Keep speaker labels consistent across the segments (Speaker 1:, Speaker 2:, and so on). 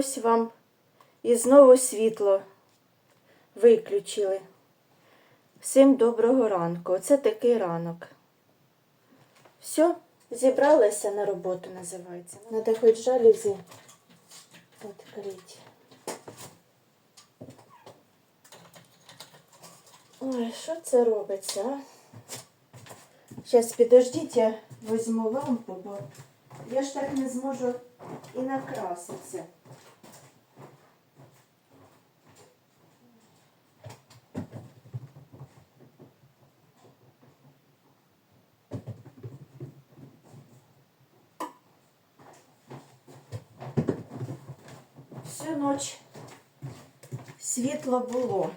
Speaker 1: ось вам і знову світло виключили. Всім доброго ранку. Оце такий ранок. Все, зібралася на роботу, називається. Надо хоч жалюзі відкрити. Ой, що це робиться? Зараз підождіть, я візьму лампу, бо я ж так не зможу і накраситися. Всю ніч світло було.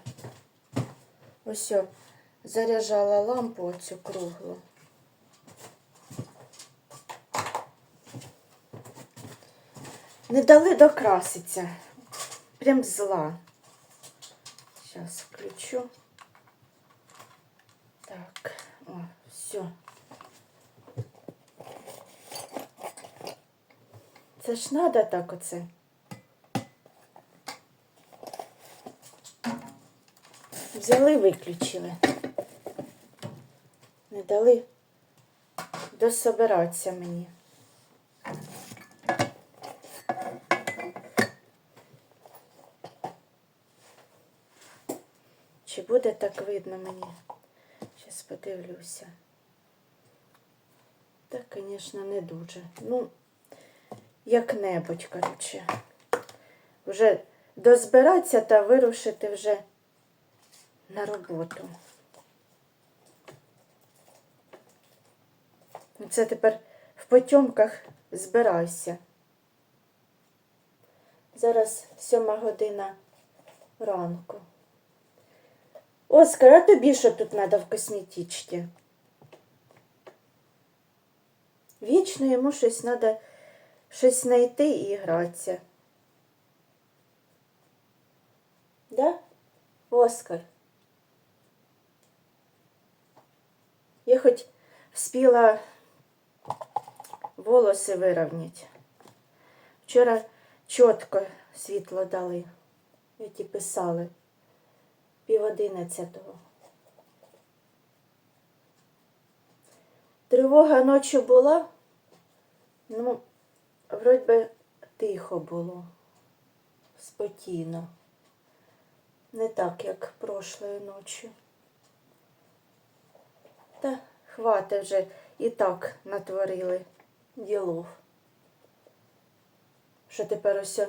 Speaker 1: Ось заряджала лампу оцю круглу. Не дали докраситься. Прям зла. Сейчас включу. Так, о, все. Це ж надо так оце. Взяли, виключили. Не дали дособиратися мені. Чи буде так видно мені? Зараз подивлюся. Так, звісно, не дуже. Ну, як-небудь, коротше. Вже дозбиратися та вирушити вже на роботу. Це тепер в потьомках збирайся. Зараз сьома година ранку. Оскар, а тобі що тут треба в косметичці? Вічно йому щось треба щось знайти і гратися. Да? Оскар? Я хоч вспіла волоси вирівняти. Вчора чітко світло дали. Ті писали. Пів одинадцятого. Тривога ночі була, ну, вроді би тихо було, спокійно. Не так, як прошлої ночі. Та хвати вже і так натворили ділов. Що тепер ось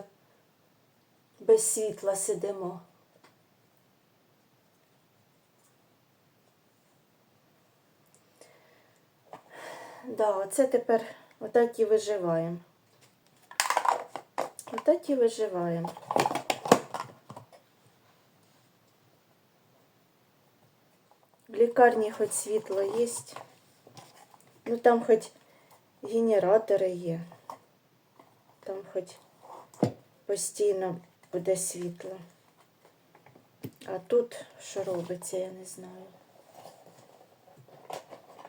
Speaker 1: без світла сидимо. Да, оце тепер отак і виживаємо. Отак і виживаємо. Лікарні хоч світло є. Ну там хоч генератори є. Там хоч постійно буде світло. А тут що робиться, я не знаю.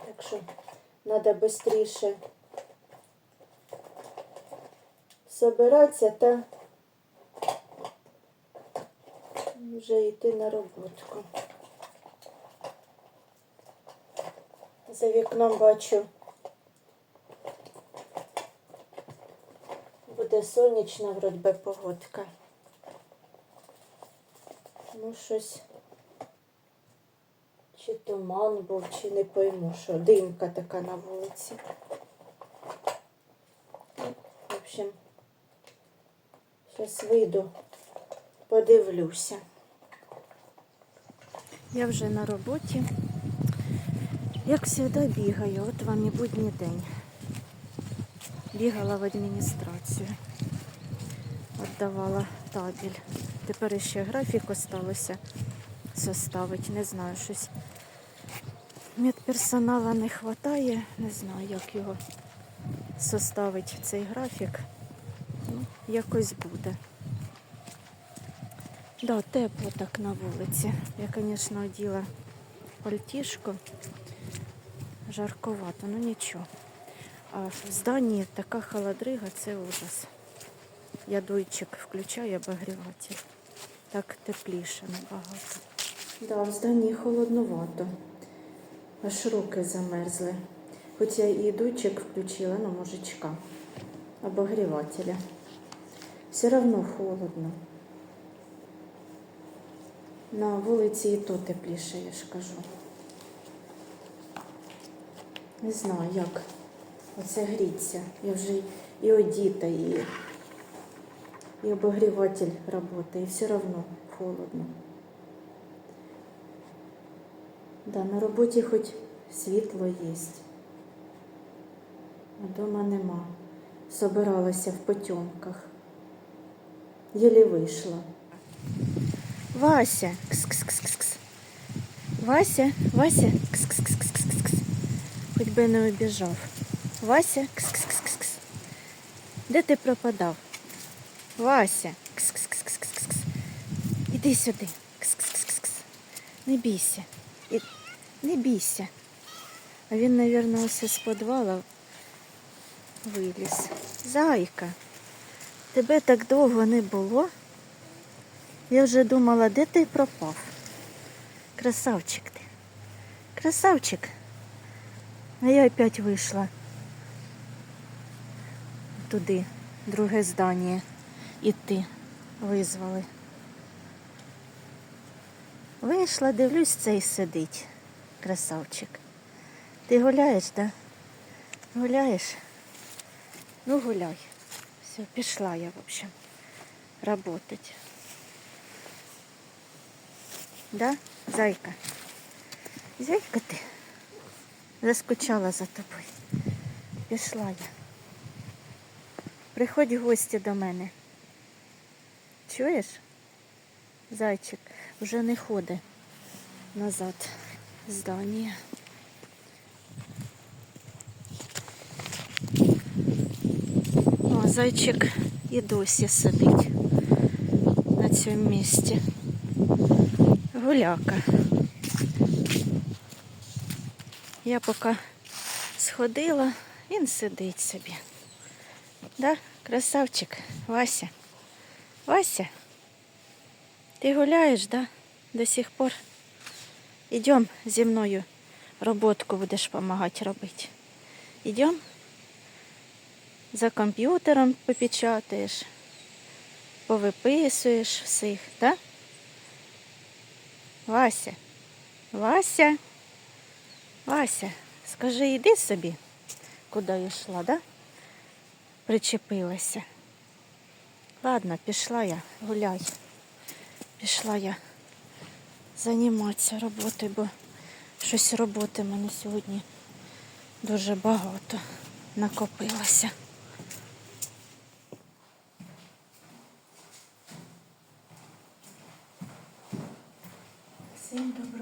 Speaker 1: Так що треба швидше собиратися та вже йти на роботку. За вікном бачу. Буде сонячна вроді погодка. Ну, щось чи туман був, чи не пойму, що димка така на вулиці. В общем, зараз вийду, подивлюся. Я вже на роботі. Як завжди бігаю, от вам і будній день. Бігала в адміністрацію, віддавала табель. Тепер ще графік осталося составити. Не знаю, щось медперсонала не вистачає. Не знаю, як його составити цей графік. Ну, якось буде. Да, тепло так на вулиці. Я, звісно, оділа пальтішко. Жарковато, ну нічого. А в зданні така холодрига, це ужас.
Speaker 2: я дуйчик включаю обогріватель. Так тепліше набагато.
Speaker 1: Да, в зданні холодновато. Аж руки замерзли. Хоч я і дуйчик включила, ну, мужичка, обогрівателя. Все одно холодно. На вулиці і то тепліше, я ж кажу. Не знаю, як оце гріться. Я вже і одіта, і, і обогріватель працює, і все одно холодно. Да, на роботі хоч світло є. А дома нема. Собиралася в потьомках. Єлі вийшла.
Speaker 2: Вася. Кс-кс-кс-кс. Вася, Вася. Кс-кс-кс-кс-кс. Хоч би не обіжав. Вася. Кс-кс-кс-кс. Де ти пропадав? Вася. Кс-кс-кс-кс-кс. Іди сюди. Кс-кс-кс-кс. Не бійся. І... Не бійся. А він, мабуть, ось з підвала виліз. Зайка. Тебе так довго не було. Я вже думала, де ти пропав? Красавчик ти. Красавчик. А я опять вийшла туди, друге здання. Іти визвали. Вийшла, дивлюсь, цей сидить. Красавчик. Ти гуляєш, так? Да? Гуляєш? Ну гуляй. Все, пішла я, в общем, работать. Да, зайка? Зайка ти? Заскучала за тобою. Пішла я. Приходь гості до мене. Чуєш? Зайчик вже не ходить назад в здання. О, зайчик і досі сидить на цьому місці. Гуляка. Я поки сходила, він сидить собі. Да, красавчик, Вася. Вася, ти гуляєш, да? До сих пор. Ідем зі мною роботку будеш допомагати робити. Ідем? За комп'ютером попечатаєш, повиписуєш всіх, так? Да? Вася, Вася, Вася, скажи, йди собі, куди я йшла, да? Причепилася. Ладно, пішла я, гуляй. Пішла я займатися роботою, бо щось роботи мене сьогодні дуже багато накопилося.
Speaker 1: Всім доброго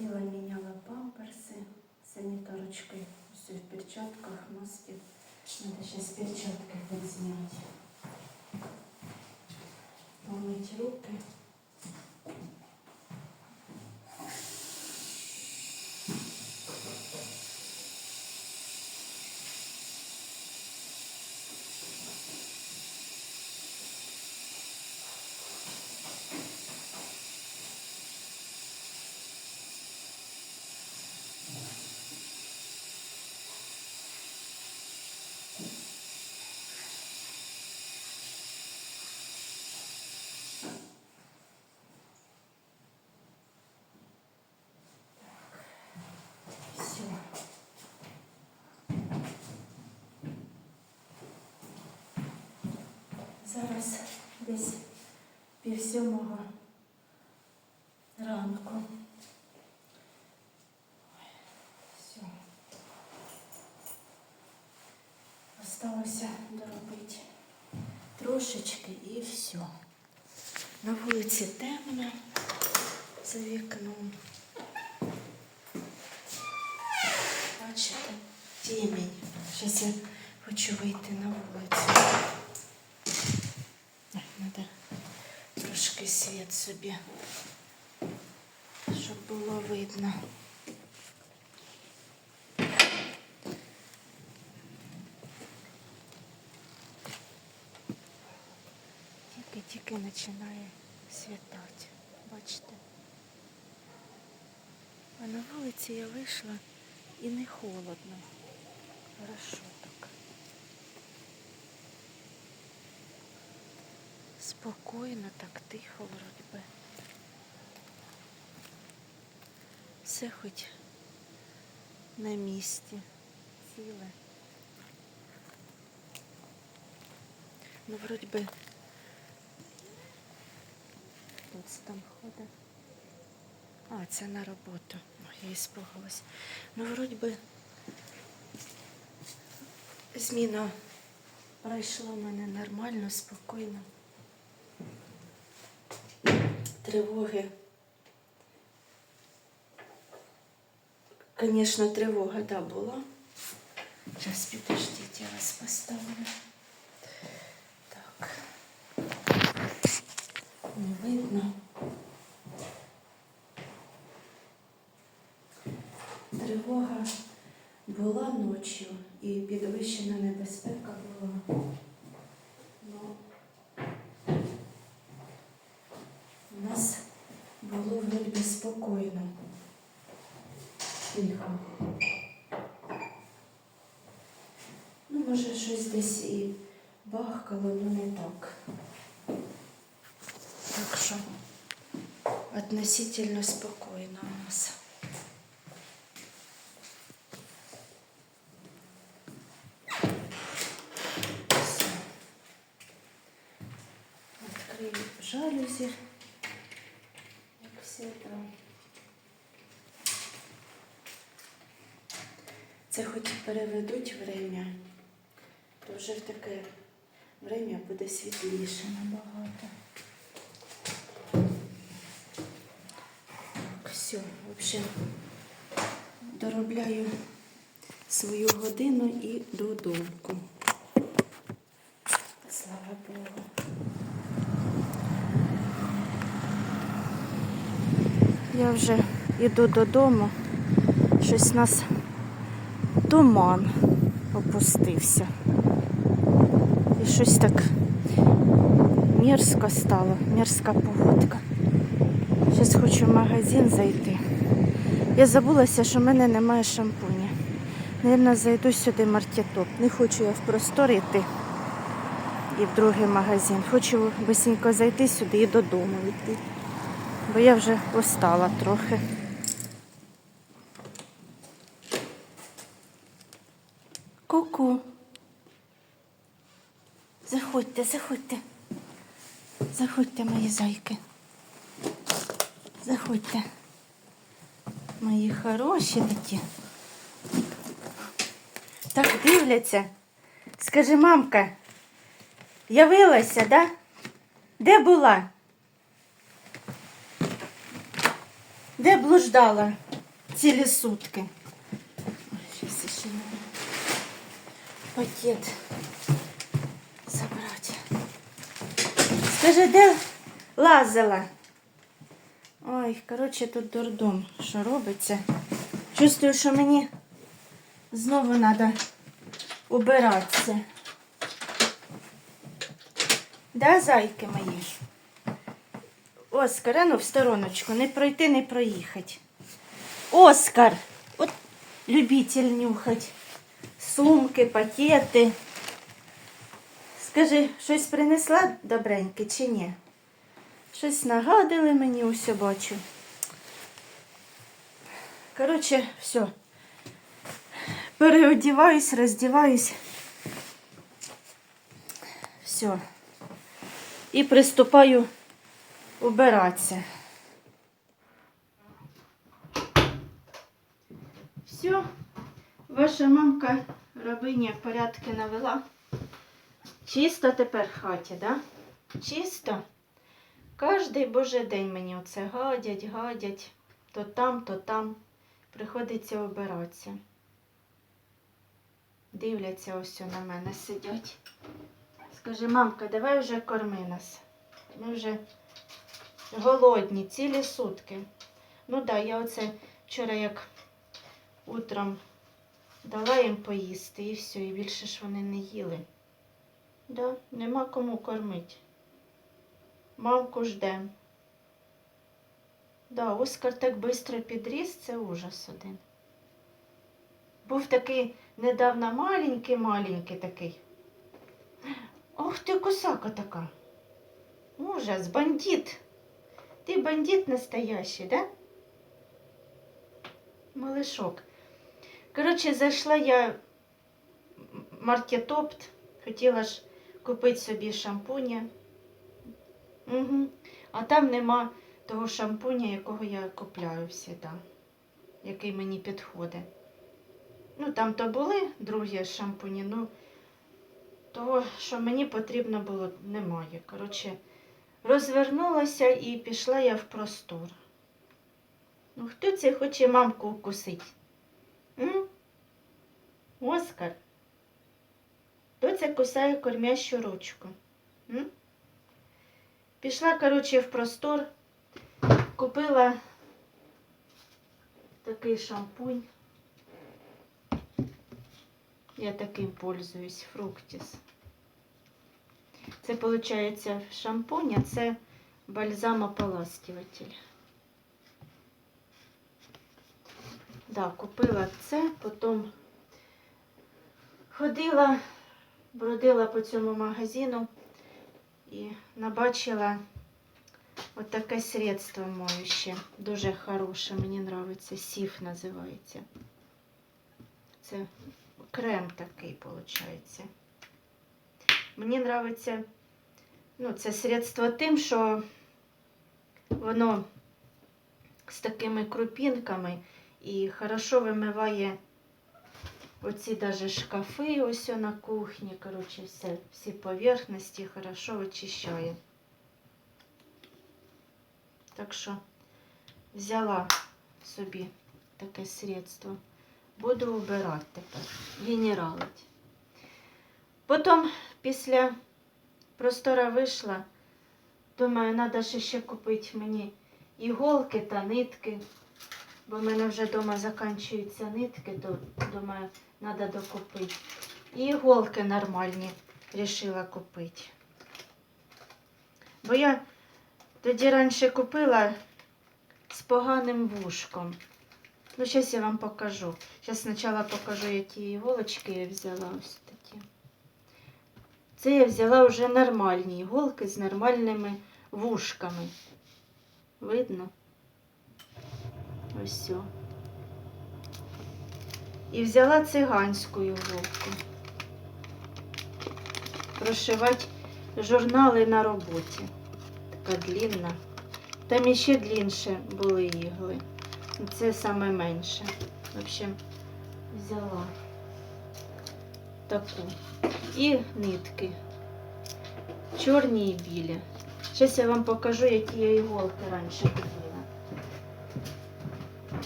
Speaker 1: ходила, міняла памперси, санітарочки, все в перчатках, маски. Надо сейчас перчатки снять. Помыть руки. Зараз десь пів сьомого ранку. Все. Осталося доробити трошечки і все. На вулиці темно за вікном. Бачите, темінь. Зараз я хочу вийти на вулицю. трошки світ собі, щоб було видно.
Speaker 2: Тільки-тільки починає світати, бачите? А на вулиці я вийшла і не холодно. Хорошо. Спокійно, так тихо вроді би. Все хоч на місці. Ціле. Ну, вроді би. Хтось там ходить. А, це на роботу. Я іспугалась. Ну, вроді би. Зміна пройшла в мене нормально, спокійно. Тривоги. Звісно, тривога, да, була. Зараз підождіть, я вас поставлю. Так. Не видно. Тривога була ночі і підвищена небезпека була. Ну, у нас було вроді спокійно. Тихо. Ну, може, щось десь і бахкало, але не так. Так що относительно спокійно у нас. Все. Открою жалюзі. Там. Це хоч переведуть время, то вже в таке время буде світліше набагато. Все, в общем, доробляю свою годину і додому. Я вже йду додому. Щось у нас туман опустився. І щось так мерзко стало, мерзка погодка. Зараз хочу в магазин зайти. Я забулася, що в мене немає шампуня. Наверно, зайду сюди мартітоп. Не хочу я в простор йти і в другий магазин. Хочу быстренько зайти сюди і додому йти. Бо я вже устала трохи. Ку-ку. Заходьте, заходьте. Заходьте, мої зайки. Заходьте. Мої хороші такі. Так дивляться. Скажи, мамка, явилася, да? Де була? Де блуждала цілі сутки? Щас ще пакет забрати. Скажи, де лазила? Ой, коротше, тут дурдом, що робиться. Чувствую, що мені знову треба убиратися. Да, зайки мої? Оскар, а ну в стороночку, не пройти, не проїхати. Оскар! От любитель нюхать. Сумки, пакети. Скажи, щось принесла добреньке чи ні? Щось нагадили мені усе бачу. Коротше, все. Переодіваюсь, роздіваюсь. Все. І приступаю убиратися. Все. Ваша мамка рабиня порядки навела. Чисто тепер в хаті, да? Чисто. Кожний божий день мені оце гадять, гадять. То там, то там. Приходиться обиратися. Дивляться ось на мене, сидять. Скажи, мамка, давай вже корми нас. Ми вже голодні, цілі сутки. Ну да, я оце вчора як утром дала їм поїсти і все, і більше ж вони не їли. Да, нема кому кормити.
Speaker 1: мамку ждем. Да, Оскар так швидко підріс, це ужас один. Був такий недавно маленький-маленький такий. Ох ти косака така. Ужас, бандит. Ти бандит настоящий, да? Малышок. Коротше, зайшла я в маркетопт, хотіла ж купити собі шампуня. Угу. А там нема того шампуня, якого я купляю завжди, який мені підходить. Ну, там то були другі шампуні, ну того, що мені потрібно було, немає. Коротше, розвернулася і пішла я в простор. Ну, хто це хоче мамку укусити? М? Оскар. Хто це кусає кормящу ручку? М? Пішла, коротше, в простор, купила такий шампунь. Я таким пользуюсь, фруктіс. Це, виходить, шампунь, а це бальзамополаскиватель. Да, купила це, потім ходила, бродила по цьому магазину і набачила отаке средство моюще. Дуже хороше, мені подобається. Сіф називається. Це крем такий, виходить. Мені подобається ну, це средство тим, що воно з такими крупінками і хорошо вимиває оці даже шкафи ось на кухні. Коротше, все, всі поверхності хорошо очищає. Так що взяла собі таке средство. Буду убирати тепер, генералить. Потім після простора вийшла, думаю, треба ще, купити мені іголки та нитки, бо в мене вже вдома закінчуються нитки, то думаю, треба докупити. І іголки нормальні вирішила купити. Бо я тоді раніше купила з поганим вушком. Ну, зараз я вам покажу. Зараз спочатку покажу, які іголочки я взяла ось. Це я взяла вже нормальні іголки з нормальними вушками. Видно? Ось. все. І взяла циганську іголку. Прошивати журнали на роботі. Така длінна. Там іще длінше були ігли. Це саме менше. В общем, взяла таку. І нитки. Чорні і білі. Зараз я вам покажу, які я іголки раніше купила.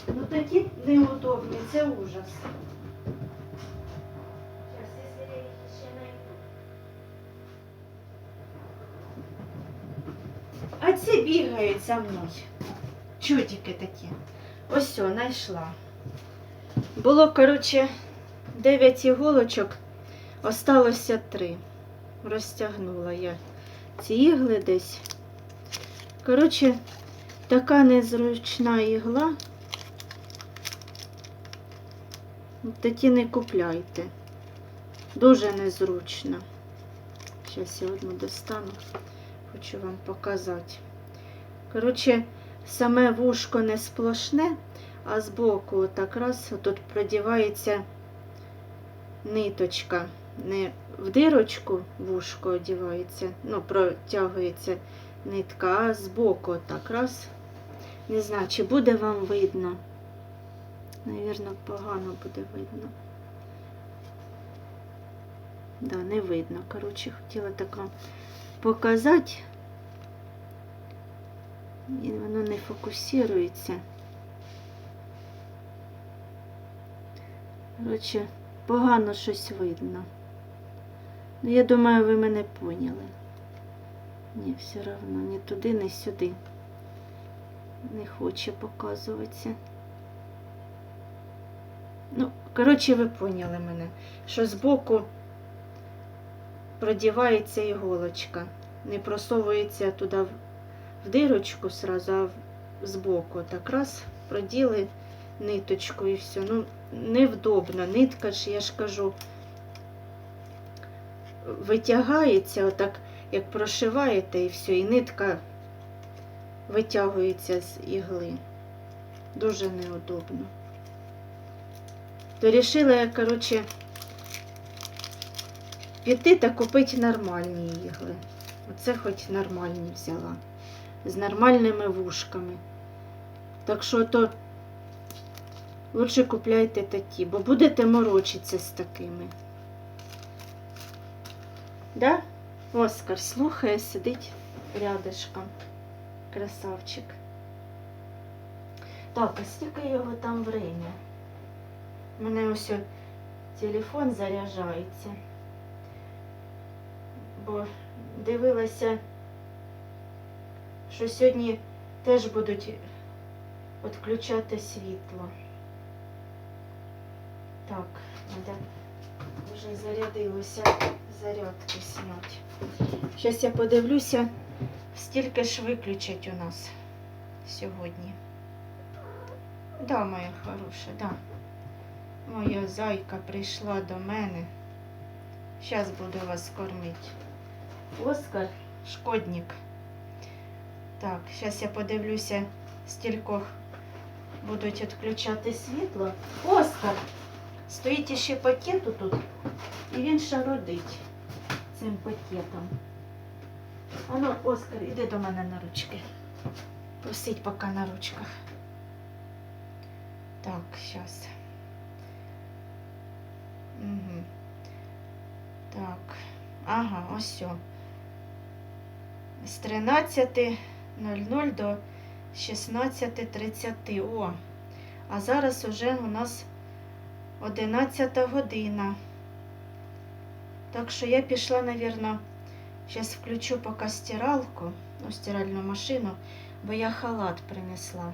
Speaker 1: Ну такі неудобні, це ужас. А ці бігають за мною. Чудики такі. Ось все, знайшла. Було, коротше, 9 іголочок, осталося 3. Розтягнула я ці ігли десь. Коротше, така незручна ігла. Такі не купляйте. Дуже незручно. Зараз я одну достану, хочу вам показати. Коротше, саме вушко не сплошне, а збоку так раз тут продівається ниточка. Не в дирочку вушко одівається, ну, протягується нитка, а збоку так раз. Не знаю, чи буде вам видно. Навірно, погано буде видно. Да, не видно. Коротше, хотіла так вам показати. І воно не фокусується. Коротше, погано щось видно. Ну, я думаю, ви мене поняли. Ні, все одно, ні туди, ні сюди. Не хоче показуватися. Ну, коротше, ви поняли мене, що збоку продівається іголочка, не просовується туди в дирочку сразу, а збоку. Так раз проділи ниточку і все. Ну, невдобно. Нитка ж, я ж кажу, витягається, отак, як прошиваєте і все, і нитка витягується з ігли. Дуже неудобно. То рішила я, коротше, піти та купити нормальні ігли. Оце хоч нормальні взяла. З нормальними вушками. Так що то лучше купляйте такі, бо будете морочитися з такими. Да? Оскар слухає, сидить рядышком. Красавчик. Так, а скільки його там время? У мене ось телефон заряджається. Бо дивилася, що сьогодні теж будуть відключати світло. Так, треба вже зарядилося зарядки зняти. Зараз я подивлюся, стільки ж виключать у нас сьогодні. Да, моя хороша, да. Моя зайка прийшла до мене. Зараз буду вас кормити. Оскар, шкодник. Так, зараз я подивлюся, стількох будуть відключати світло. Оскар! Стоїть ще пакет тут, і він шародить цим пакетом. Ану, Оскар, іди до мене на ручки. Посидь поки на ручках. Так, сейчас. Угу. Так. Ага, ось все. З 13.00 до 16.30. О. А зараз уже у нас 11 година. Так що я пішла, навірно, зараз включу поки стиралку, ну, стиральну машину, бо я халат принесла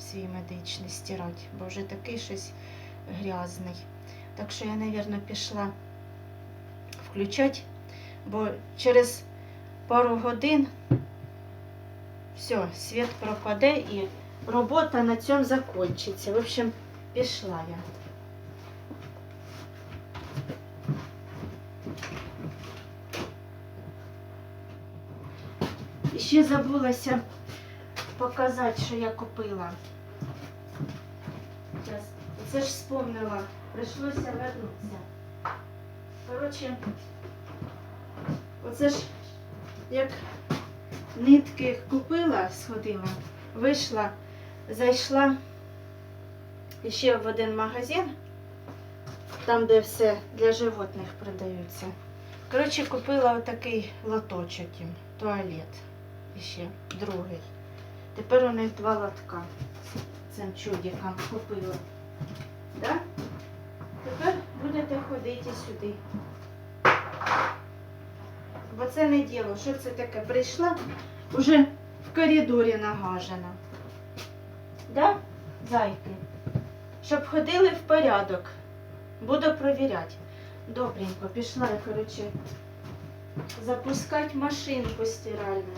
Speaker 1: свій медичний стирати, бо вже такий щось грязний. Так що я, навірно, пішла включати, бо через пару годин все, світ пропаде і робота на цьому закінчиться. В общем, пішла я. Ще забулася показати, що я купила. Це ж вспомнила. Прийшлося вернутися. Коротше, оце ж як нитки купила, сходила, вийшла, зайшла ще в один магазин, там, де все для животних продаються. Коротше, купила отакий лоточок туалет. І ще другий. Тепер у них два лотка. Цим чудикам купила. Да? Тепер будете ходити сюди. Бо це не діло. Що це таке? Прийшла, уже в коридорі нагажена. Да, зайки? Щоб ходили в порядок. Буду провіряти. Добренько, пішла я, коротше, запускати машинку стиральну.